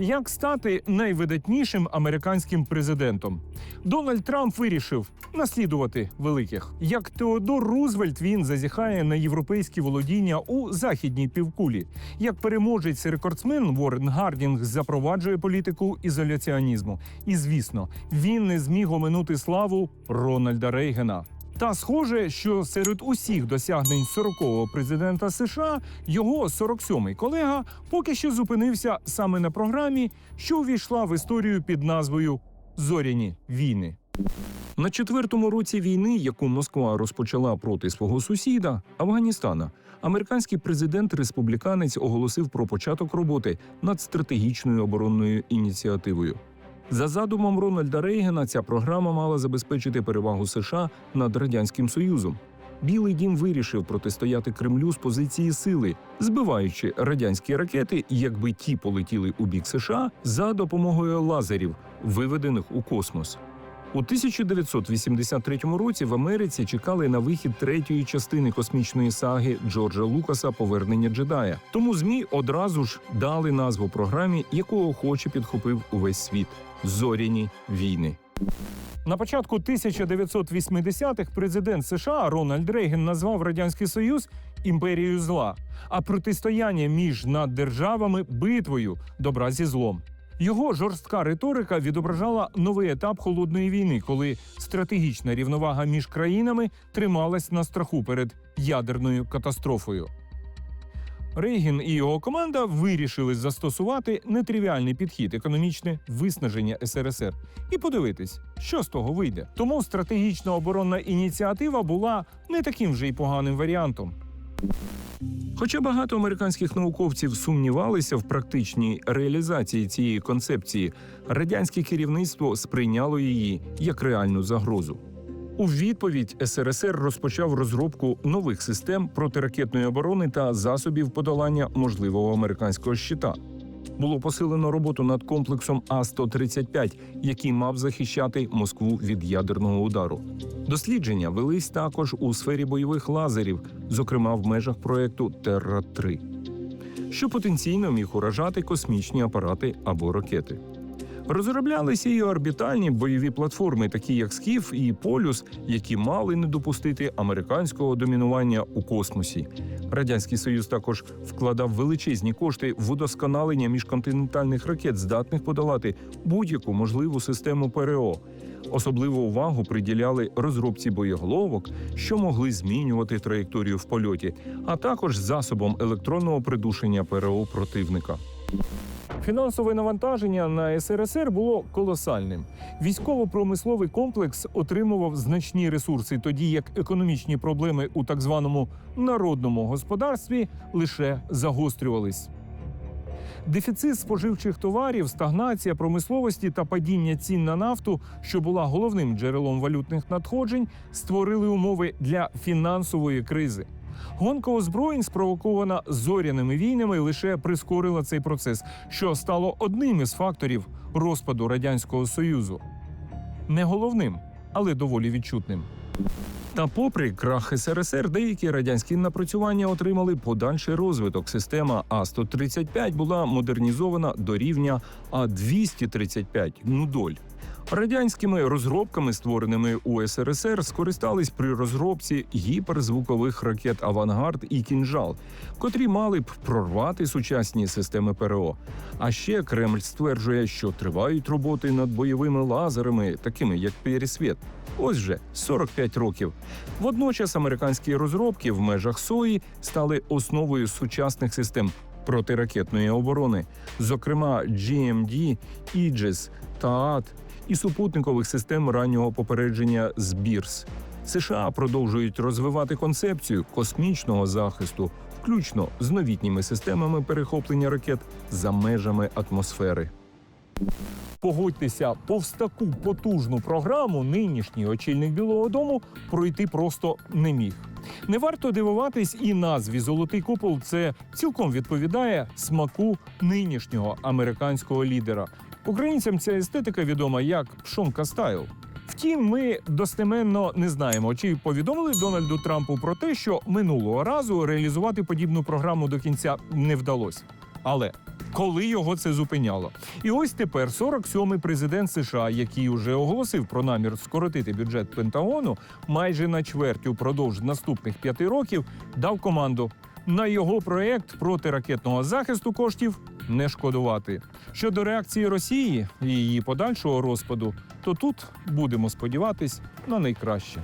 Як стати найвидатнішим американським президентом? Дональд Трамп вирішив наслідувати великих. Як Теодор Рузвельт він зазіхає на європейські володіння у західній півкулі. Як переможець рекордсмен Ворен Гардінг запроваджує політику ізоляціонізму. І звісно, він не зміг оминути славу Рональда Рейгана. Та схоже, що серед усіх досягнень 40-го президента США його 47-й колега поки що зупинився саме на програмі, що увійшла в історію під назвою Зоряні війни. На четвертому році війни, яку Москва розпочала проти свого сусіда Афганістана, американський президент-республіканець оголосив про початок роботи над стратегічною оборонною ініціативою. За задумом Рональда Рейгена, ця програма мала забезпечити перевагу США над радянським союзом. Білий дім вирішив протистояти Кремлю з позиції сили, збиваючи радянські ракети, якби ті полетіли у бік США за допомогою лазерів, виведених у космос. У 1983 році в Америці чекали на вихід третьої частини космічної саги Джорджа Лукаса Повернення джедая. Тому змі одразу ж дали назву програмі, яку охоче підхопив увесь світ Зоряні війни. На початку 1980-х президент США Рональд Рейган назвав Радянський Союз імперією зла, а протистояння між наддержавами битвою добра зі злом. Його жорстка риторика відображала новий етап холодної війни, коли стратегічна рівновага між країнами трималась на страху перед ядерною катастрофою. Рейгін і його команда вирішили застосувати нетривіальний підхід економічне виснаження СРСР і подивитись, що з того вийде. Тому стратегічна оборонна ініціатива була не таким вже й поганим варіантом. Хоча багато американських науковців сумнівалися в практичній реалізації цієї концепції, радянське керівництво сприйняло її як реальну загрозу. У відповідь СРСР розпочав розробку нових систем протиракетної оборони та засобів подолання можливого американського щита. Було посилено роботу над комплексом А-135, який мав захищати Москву від ядерного удару. Дослідження велись також у сфері бойових лазерів, зокрема в межах проекту Терра 3 що потенційно міг уражати космічні апарати або ракети. Розроблялися і орбітальні бойові платформи, такі як Скіф і Полюс, які мали не допустити американського домінування у космосі. Радянський Союз також вкладав величезні кошти в удосконалення міжконтинентальних ракет, здатних подолати будь-яку можливу систему ПРО. Особливу увагу приділяли розробці боєголовок, що могли змінювати траєкторію в польоті, а також засобом електронного придушення ПРО противника. Фінансове навантаження на СРСР було колосальним. Військово-промисловий комплекс отримував значні ресурси, тоді як економічні проблеми у так званому народному господарстві лише загострювались. Дефіцит споживчих товарів, стагнація промисловості та падіння цін на нафту, що була головним джерелом валютних надходжень, створили умови для фінансової кризи. Гонка озброєнь, спровокована зоряними війнами, лише прискорила цей процес, що стало одним із факторів розпаду радянського союзу. Не головним, але доволі відчутним. Та, попри крах СРСР, деякі радянські напрацювання отримали подальший розвиток. Система А-135 була модернізована до рівня А-235 «Нудоль». Радянськими розробками, створеними у СРСР, скористались при розробці гіперзвукових ракет Авангард і Кінжал, котрі мали б прорвати сучасні системи ПРО. А ще Кремль стверджує, що тривають роботи над бойовими лазерами, такими як Пересвіт. Ось же 45 років. Водночас американські розробки в межах СОІ стали основою сучасних систем протиракетної оборони, зокрема GMD, Aegis, ТААТ і супутникових систем раннього попередження ЗБІРС. США продовжують розвивати концепцію космічного захисту, включно з новітніми системами перехоплення ракет за межами атмосфери. Погодьтеся, повз таку потужну програму нинішній очільник Білого Дому пройти просто не міг. Не варто дивуватись і назві Золотий купол це цілком відповідає смаку нинішнього американського лідера. Українцям ця естетика відома як пшонка стайл. Втім, ми достеменно не знаємо, чи повідомили Дональду Трампу про те, що минулого разу реалізувати подібну програму до кінця не вдалося. Але коли його це зупиняло? І ось тепер 47-й президент США, який уже оголосив про намір скоротити бюджет Пентагону майже на чверть упродовж наступних п'яти років, дав команду на його проект протиракетного захисту коштів не шкодувати. Щодо реакції Росії і її подальшого розпаду, то тут будемо сподіватись на найкраще.